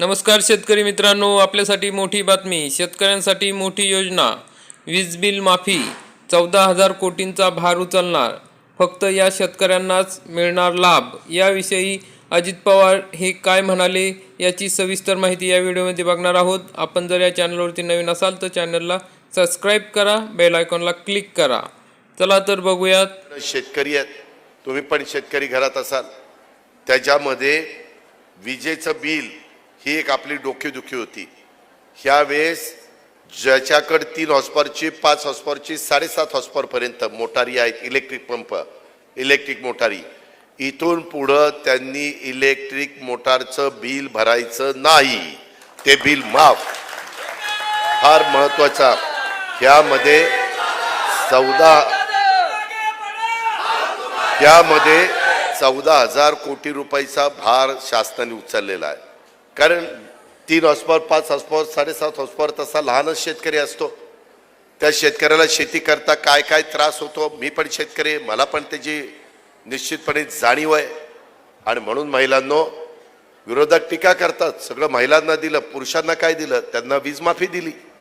नमस्कार शेतकरी मित्रांनो आपल्यासाठी मोठी बातमी. शेतकऱ्यांसाठी मोठी योजना. वीज बिल माफी. चौदा हजार कोटींचा भार उचलणार. फक्त या शेतकऱ्यांनाच मिळणार लाभ. याविषयी अजित पवार हे काय म्हणाले याची सविस्तर माहिती या व्हिडिओमध्ये बघणार आहोत. आपण जर या चॅनलवरती नवीन असाल तर चॅनलला सबस्क्राईब करा बेल आयकॉनला क्लिक करा. चला तर बघूयात. शेतकरी आहेत. तुम्ही पण शेतकरी घरात असाल. त्याच्यामध्ये विजेचं बिल ही एक आपली डोकेदुखी होती. ह्यावेळेस ज्याच्याकडे तीन हॉस्पॉरची पाच हॉस्पॉरची साडेसात हॉस्पॉरपर्यंत मोटारी आहेत इलेक्ट्रिक पंप इलेक्ट्रिक मोटारी. इथून पुढं त्यांनी इलेक्ट्रिक मोटारचं बिल भरायचं नाही. ते बिल माफ. फार महत्त्वाचा. ह्यामध्ये चौदा यामध्ये चौदा हजार कोटी रुपयाचा भार शासनाने उचललेला आहे. कारण तीन हॉस्पॉवर पाच हॉस्पॉवर साडेसात हॉस्पॉवर तसा लहानच शेतकरी असतो. त्या शेतकऱ्याला शेती करता काय काय त्रास होतो मी पण शेतकरी मला पण त्याची निश्चितपणे जाणीव आहे. आणि म्हणून महिलांनो विरोधक टीका करतात. सगळं महिलांना दिलं पुरुषांना काय दिलं त्यांना वीजमाफी दिली.